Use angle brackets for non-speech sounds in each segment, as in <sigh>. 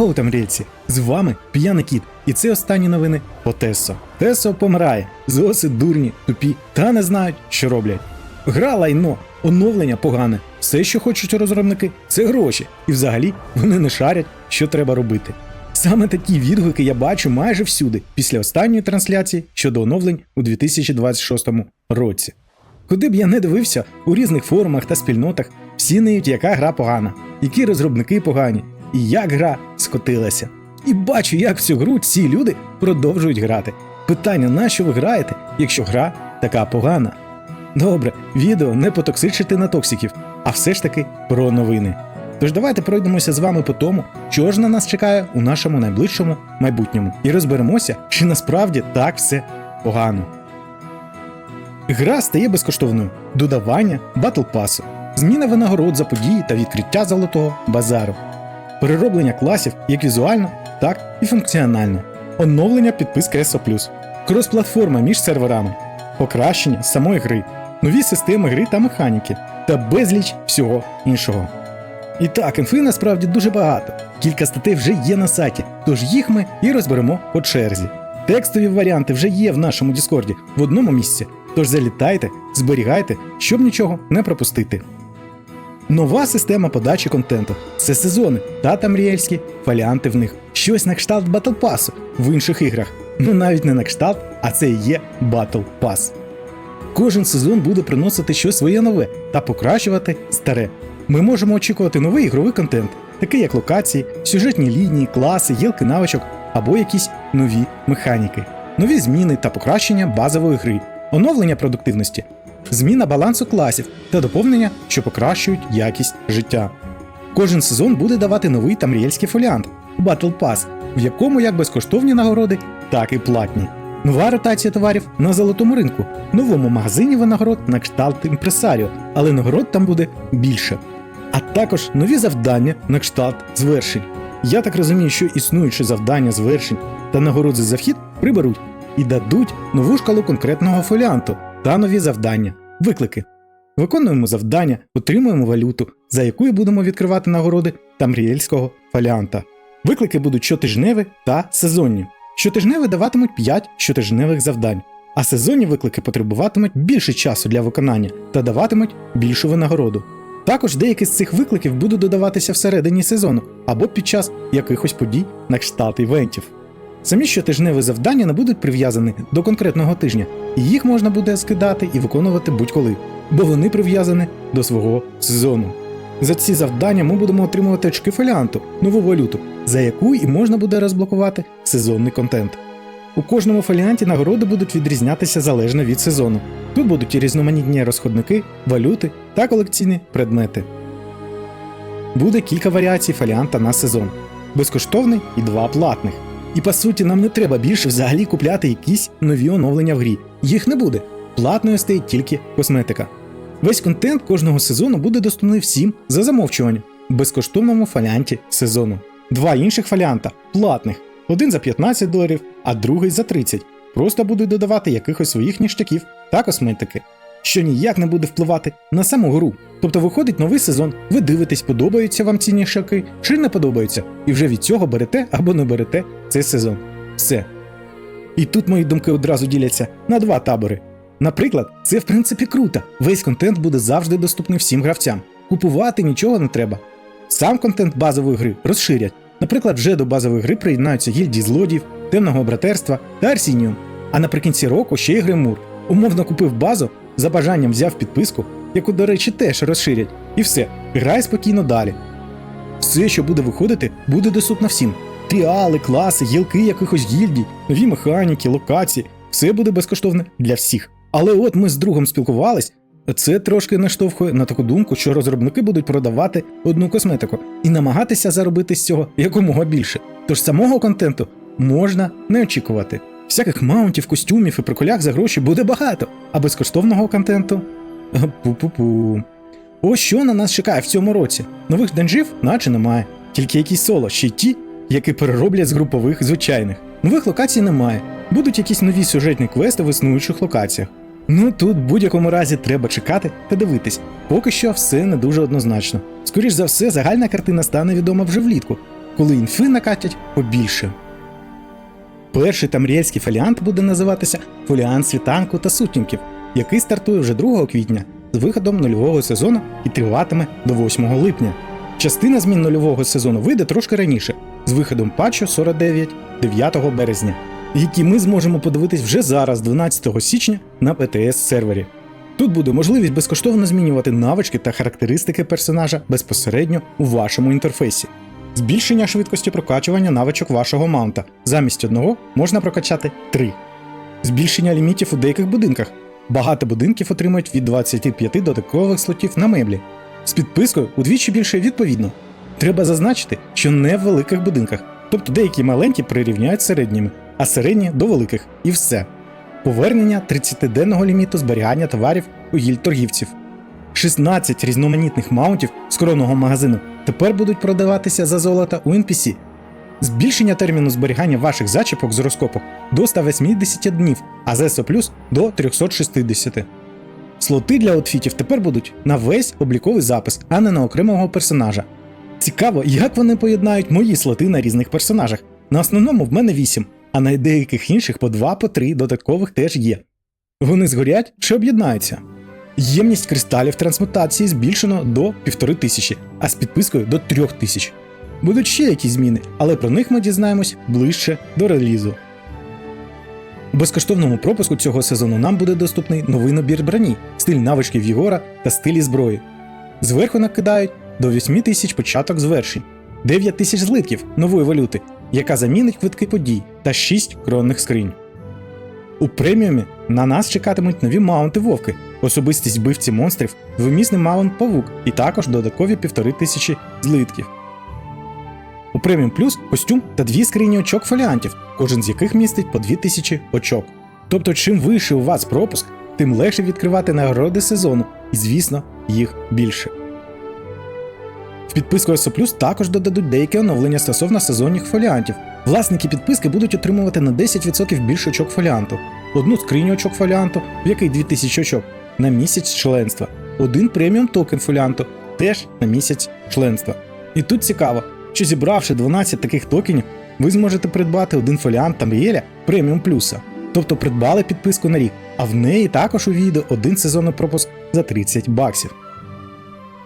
Аго там рельці, з вами п'яний кіт, і це останні новини по Тесо. Тесо помирає, зоси дурні, тупі та не знають, що роблять. Гра лайно, оновлення погане. Все, що хочуть розробники, це гроші, і взагалі вони не шарять, що треба робити. Саме такі відгуки я бачу майже всюди після останньої трансляції щодо оновлень у 2026 році. Куди б я не дивився, у різних форумах та спільнотах всі ниють, яка гра погана, які розробники погані, і як гра скотилася. І бачу, як в цю гру ці люди продовжують грати. Питання, на що ви граєте, якщо гра така погана? Добре, відео не потоксичити на токсиків, а все ж таки про новини. Тож давайте пройдемося з вами по тому, що ж на нас чекає у нашому найближчому майбутньому, і розберемося, чи насправді так все погано. Гра стає безкоштовною. Додавання батл пасу, зміна винагород за події та відкриття золотого базару, перероблення класів як візуально, так і функціонально, оновлення підписки SO+, кросплатформа між серверами, покращення самої гри, нові системи гри та механіки та безліч всього іншого. І так, інфи насправді дуже багато. Кілька статей вже є на сайті, тож їх ми і розберемо по черзі. Текстові варіанти вже є в нашому Діскорді в одному місці, тож залітайте, зберігайте, щоб нічого не пропустити. Нова система подачі контенту це сезони та тамріельські фаліанти в них. Щось на кшталт Battle Pass в інших іграх. Ну навіть не на кшталт, а це і є Battle Pass. Кожен сезон буде приносити щось своє нове та покращувати старе. Ми можемо очікувати новий ігровий контент, такий як локації, сюжетні лінії, класи, гілки навичок або якісь нові механіки, нові зміни та покращення базової гри, оновлення продуктивності, зміна балансу класів та доповнення, що покращують якість життя. Кожен сезон буде давати новий тамріельський фоліант Battle Pass, в якому як безкоштовні нагороди, так і платні. Нова ротація товарів на золотому ринку, новому магазині винагород на кшталт імпресаріо, але нагород там буде більше. А також нові завдання на кшталт звершень. Я так розумію, що існуючі завдання звершень та нагороди за вхід приберуть і дадуть нову шкалу конкретного фоліанту та нові завдання, виклики. Виконуємо завдання, отримуємо валюту, за якою будемо відкривати нагороди тамріельського фоліанта. Виклики будуть щотижневі та сезонні. Щотижневі даватимуть 5 щотижневих завдань, а сезонні виклики потребуватимуть більше часу для виконання та даватимуть більшу винагороду. Також деякі з цих викликів будуть додаватися всередині сезону або під час якихось подій на кшталт івентів. Самі щотижневі завдання не будуть прив'язані до конкретного тижня, і їх можна буде скидати і виконувати будь-коли, бо вони прив'язані до свого сезону. За ці завдання ми будемо отримувати очки фоліанту, нову валюту, за яку і можна буде розблокувати сезонний контент. У кожному фоліанті нагороди будуть відрізнятися залежно від сезону. Тут будуть і різноманітні розходники, валюти та колекційні предмети. Буде кілька варіацій фоліанта на сезон: безкоштовний і два платних. І по суті, нам не треба більше взагалі купляти якісь нові оновлення в грі. Їх не буде. Платною стає тільки косметика. Весь контент кожного сезону буде доступний всім за замовчуванням в безкоштовному фоліанті сезону. Два інших фоліанта платних. Один за 15 доларів, а другий за 30. Просто будуть додавати якихось своїх ніштяків та косметики, що ніяк не буде впливати на саму гру. Тобто виходить новий сезон, ви дивитесь, подобаються вам ці ніштяки чи не подобаються, і вже від цього берете або не берете цей сезон. Все. І тут мої думки одразу діляться на два табори. Наприклад, це в принципі круто. Весь контент буде завжди доступний всім гравцям. Купувати нічого не треба. Сам контент базової гри розширять. Наприклад, вже до базової гри приєднаються гільдії злодіїв, темного братерства та Арсініум. А наприкінці року ще й Гримур. Умовно купив базу, за бажанням взяв підписку, яку, до речі, теж розширять, і все, грай спокійно далі. Все, що буде виходити, буде доступно всім. Тріали, класи, гілки якихось гільдій, нові механіки, локації все буде безкоштовне для всіх. Але от ми з другом спілкувались, це трошки наштовхує на таку думку, що розробники будуть продавати одну косметику і намагатися заробити з цього якомога більше. Тож самого контенту можна не очікувати. Всяких маунтів, костюмів і приколях за гроші буде багато, а безкоштовного контенту пу-пу-пу. Ось що на нас чекає в цьому році. Нових данжів наче немає, тільки якісь соло, ще й ті, які перероблять з групових звичайних. Нових локацій немає. Будуть якісь нові сюжетні квести в існуючих локаціях. Ну тут в будь-якому разі треба чекати та дивитись. Поки що все не дуже однозначно. Скоріш за все, загальна картина стане відома вже влітку, коли інфи накатять побільше. Перший тамріельський фоліант буде називатися Фоліант світанку та сутінків, який стартує вже 2 квітня з виходом нульового сезону і триватиме до 8 липня. Частина змін нульового сезону вийде трошки раніше, з виходом патчу 49 9 березня, які ми зможемо подивитись вже зараз, 12 січня, на ПТС сервері. Тут буде можливість безкоштовно змінювати навички та характеристики персонажа безпосередньо у вашому інтерфейсі. Збільшення швидкості прокачування навичок вашого маунта. Замість одного можна прокачати три. Збільшення лімітів у деяких будинках. Багато будинків отримують від 25 додаткових слотів на меблі. З підпискою удвічі більше відповідно. Треба зазначити, що не в великих будинках, тобто деякі маленькі прирівняють середніми, а середні до великих, і все. Повернення 30-денного ліміту зберігання товарів у гільд торгівців. 16 різноманітних маунтів з коронного магазину тепер будуть продаватися за золото у NPC. Збільшення терміну зберігання ваших зачіпок з розкопок до 180 днів, а з ESO Plus до 360. Слоти для аутфітів тепер будуть на весь обліковий запис, а не на окремого персонажа. Цікаво, як вони поєднають мої слоти на різних персонажах. На основному в мене 8, а на деяких інших по 2 по 3 додаткових теж є. Вони згорять чи об'єднаються. Ємність кристалів трансмутації збільшено до 1500, а з підпискою до 3000. Будуть ще якісь зміни, але про них ми дізнаємось ближче до релізу. У безкоштовному пропуску цього сезону нам буде доступний новий набір броні, стиль навичків Єгора та стилі зброї. Зверху накидають до 8 тисяч початок звершень, 9 тисяч злитків нової валюти, яка замінить квитки подій та 6 кронних скринь. У преміумі на нас чекатимуть нові маунти вовки, особистість вбивці монстрів, двомісний маунт павук і також додаткові півтори тисячі злитків. У преміум плюс костюм та дві скрині очок фоліантів, кожен з яких містить по 2000 очок. Тобто, чим вищий у вас пропуск, тим легше відкривати нагороди сезону, і, звісно, їх більше. В підписку SO Plus також додадуть деякі оновлення стосовно сезонних фоліантів. Власники підписки будуть отримувати на 10% більше очок фоліанту, одну скриню очок фоліанту, в якій 2000 очок, на місяць членства, один преміум токен фоліанту, теж на місяць членства. І тут цікаво, що зібравши 12 таких токенів, ви зможете придбати один фоліант Тамріеля преміум плюса. Тобто придбали підписку на рік, а в неї також увійде один сезонний пропуск за 30 баксів.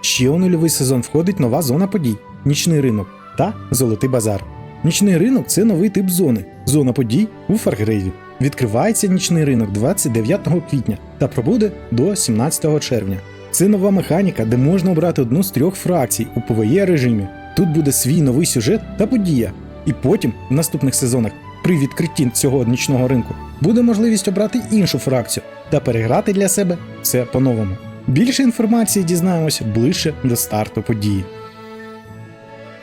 Ще у нульовий сезон входить нова зона подій нічний ринок та золотий базар. Нічний ринок це новий тип зони. Зона подій у Фаргрейві. Відкривається нічний ринок 29 квітня та пробуде до 17 червня. Це нова механіка, де можна обрати одну з трьох фракцій у PvE режимі. Тут буде свій новий сюжет та подія. І потім, в наступних сезонах, при відкритті цього нічного ринку, буде можливість обрати іншу фракцію та переграти для себе все по-новому. Більше інформації дізнаємося ближче до старту події.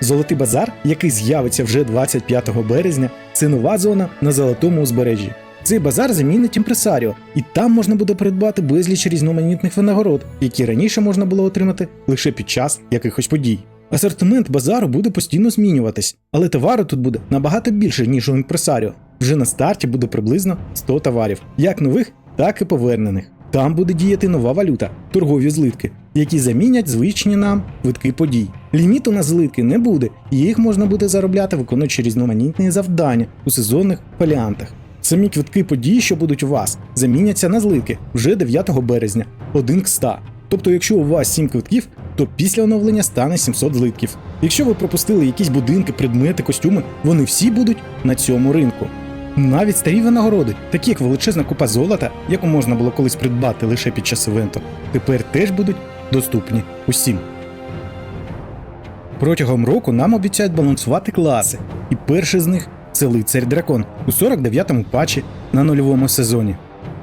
Золотий базар, який з'явиться вже 25 березня, це нова зона на золотому узбережжі. Цей базар замінить імпресаріо, і там можна буде придбати безліч різноманітних винагород, які раніше можна було отримати лише під час якихось подій. Асортимент базару буде постійно змінюватись, але товару тут буде набагато більше, ніж у імпресаріо. Вже на старті буде приблизно 100 товарів, як нових, так і повернених. Там буде діяти нова валюта торгові злитки, які замінять звичні нам витки подій. Ліміту на злитки не буде, і їх можна буде заробляти, виконуючи різноманітні завдання у сезонних фоліантах. Самі квитки подій, що будуть у вас, заміняться на злитки вже 9 березня, 1 к 100. Тобто, якщо у вас 7 квитків, то після оновлення стане 700 злитків. Якщо ви пропустили якісь будинки, предмети, костюми, вони всі будуть на цьому ринку. Навіть старі винагороди, такі як величезна купа золота, яку можна було колись придбати лише під час івенту, тепер теж будуть доступні усім. Протягом року нам обіцяють балансувати класи, і перший з них це лицар дракон у 49-му патчі на нульовому сезоні.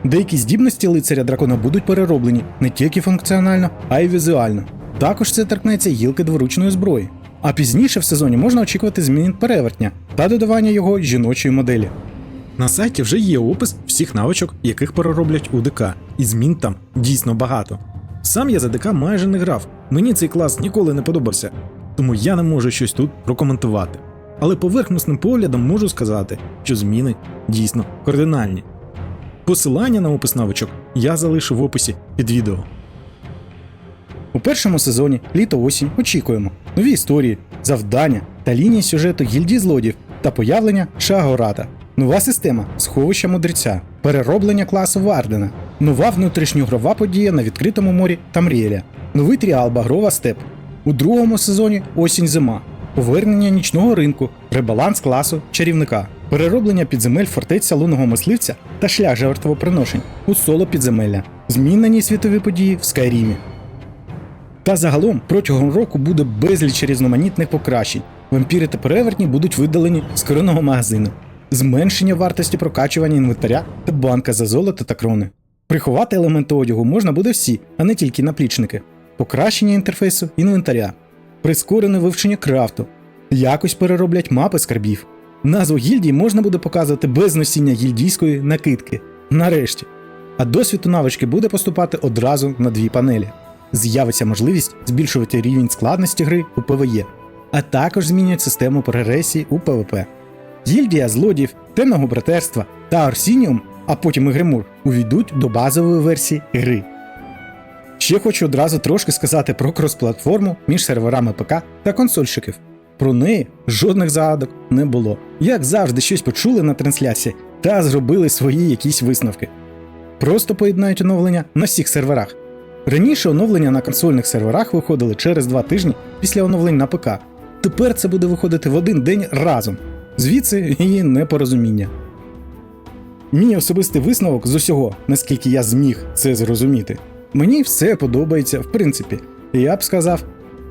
Деякі здібності лицаря дракона будуть перероблені не тільки функціонально, а й візуально. Також це торкнеться гілки дворучної зброї. А пізніше в сезоні можна очікувати змін перевертня та додавання його жіночої моделі. На сайті вже є опис всіх навичок, яких перероблять у ДК, і змін там дійсно багато. Сам я за ДК майже не грав, мені цей клас ніколи не подобався, тому я не можу щось тут прокоментувати. Але поверхносним поглядом можу сказати, що зміни дійсно кардинальні. Посилання на опис навичок я залишу в описі під відео. У першому сезоні літо осінь очікуємо нові історії, завдання та лінії сюжету гільдії злодіїв та появлення Шагората. Нова система сховища мудреця, перероблення класу Вардена, нова внутрішньогрова подія на відкритому морі Тамріеля, новий тріал Багрова Степ. У другому сезоні осінь зима, повернення нічного ринку, ребаланс класу чарівника, перероблення підземель фортеця лунного мисливця та шлях жертвоприношень у соло підземелля, змінені світові події в Скайрімі. Та загалом протягом року буде безліч різноманітних покращень. Вампіри та перевертні будуть видалені з коронного магазину, зменшення вартості прокачування інвентаря та банка за золото та крони. Приховати елементи одягу можна буде всі, а не тільки наплічники, покращення інтерфейсу інвентаря, прискорене вивчення крафту, якось перероблять мапи скарбів. Назву гільдії можна буде показувати без носіння гільдійської накидки. Нарешті. А досвід у навички буде поступати одразу на дві панелі. З'явиться можливість збільшувати рівень складності гри у ПВЕ, а також змінять систему прогресії у ПВП. Гільдія злодіїв, темного братерства та Арсініум, а потім і Гримур, увійдуть до базової версії гри. Ще хочу одразу трошки сказати про кросплатформу між серверами ПК та консольщиків. Про неї жодних загадок не було. Як завжди, щось почули на трансляції та зробили свої якісь висновки. Просто поєднають оновлення на всіх серверах. Раніше оновлення на консольних серверах виходили через два тижні після оновлень на ПК. Тепер це буде виходити в один день разом. Звідси і непорозуміння. Мій особистий висновок з усього, наскільки я зміг це зрозуміти. Мені все подобається, в принципі. І я б сказав,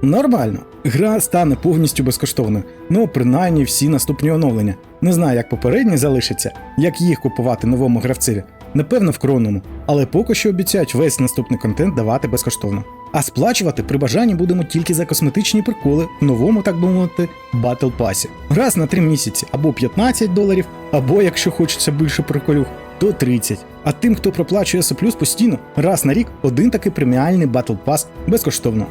нормально. Гра стане повністю безкоштовною, ну принаймні всі наступні оновлення. Не знаю, як попередні залишаться, як їх купувати новому гравцеві. Напевно, в кронному, але поки що обіцяють весь наступний контент давати безкоштовно. А сплачувати при бажанні будемо тільки за косметичні приколи в новому, так би мовити, Battle Pass. Раз на 3 місяці або 15 доларів, або якщо хочеться більше приколюх, то 30. А тим, хто проплачує S+, постійно, раз на рік один такий преміальний Battle Pass безкоштовно.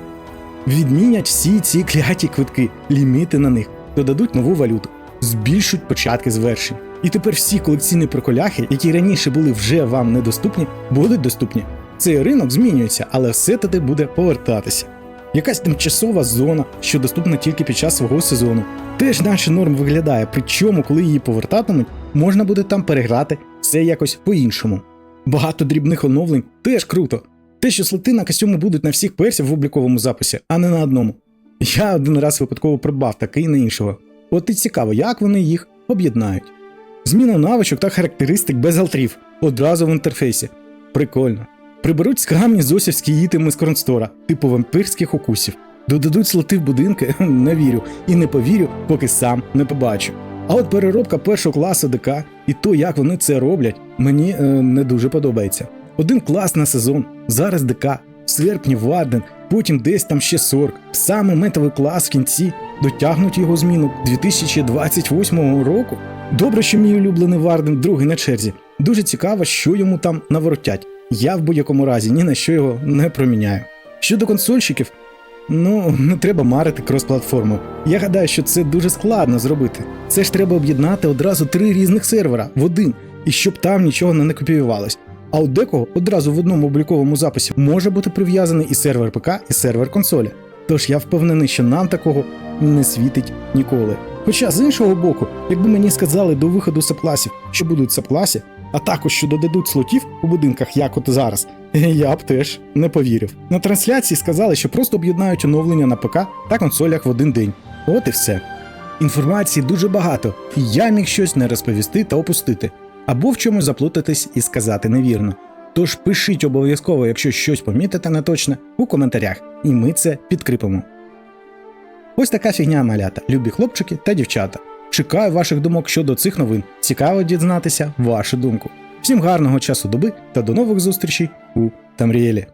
Відмінять всі ці кляті квитки, ліміти на них, додадуть нову валюту, збільшують початки звершень. І тепер всі колекційні приколяхи, які раніше були вже вам недоступні, будуть доступні. Цей ринок змінюється, але все туди буде повертатися. Якась тимчасова зона, що доступна тільки під час свого сезону, теж наче норм виглядає, причому, коли її повертатимуть, можна буде там переграти все якось по-іншому. Багато дрібних оновлень теж круто. Те, що слоти на костюми будуть на всіх персів в обліковому записі, а не на одному. Я один раз випадково придбав такий на іншого. От і цікаво, як вони їх об'єднають. Зміна навичок та характеристик без алтрів одразу в інтерфейсі. Прикольно. Приберуть з камні зосівські ітеми з кронстора, типу вампирських укусів. Додадуть слоти в будинки, <laughs> не вірю, і не повірю, поки сам не побачу. А от переробка першого класу ДК і то, як вони це роблять, мені е, не дуже подобається. Один клас на сезон, зараз ДК, в серпні Варден, потім десь там ще Сорк, саме метовий клас в кінці, дотягнуть його зміну 2028 року. Добре, що мій улюблений Варден другий на черзі. Дуже цікаво, що йому там наворотять. Я в будь-якому разі ні на що його не проміняю. Щодо консольщиків, ну не треба марити крос-платформу. Я гадаю, що це дуже складно зробити. Це ж треба об'єднати одразу три різних сервера в один, і щоб там нічого не накопіювалось. А у декого одразу в одному обліковому записі може бути прив'язаний і сервер ПК, і сервер консолі. Тож я впевнений, що нам такого не світить ніколи. Хоча з іншого боку, якби мені сказали до виходу сапласів, що будуть сапласі, а також що додадуть слотів у будинках, як от зараз, <laughs> я б теж не повірив. На трансляції сказали, що просто об'єднають оновлення на ПК та консолях в один день. От і все. Інформації дуже багато, і я міг щось не розповісти та опустити, або в чомусь заплутатись і сказати невірно. Тож пишіть обов'язково, якщо щось помітите неточне, у коментарях, і ми це підкріпимо. Ось така фігня малята, любі хлопчики та дівчата. Чекаю ваших думок щодо цих новин. Цікаво дізнатися вашу думку. Всім гарного часу доби та до нових зустрічей у Тамрієлі.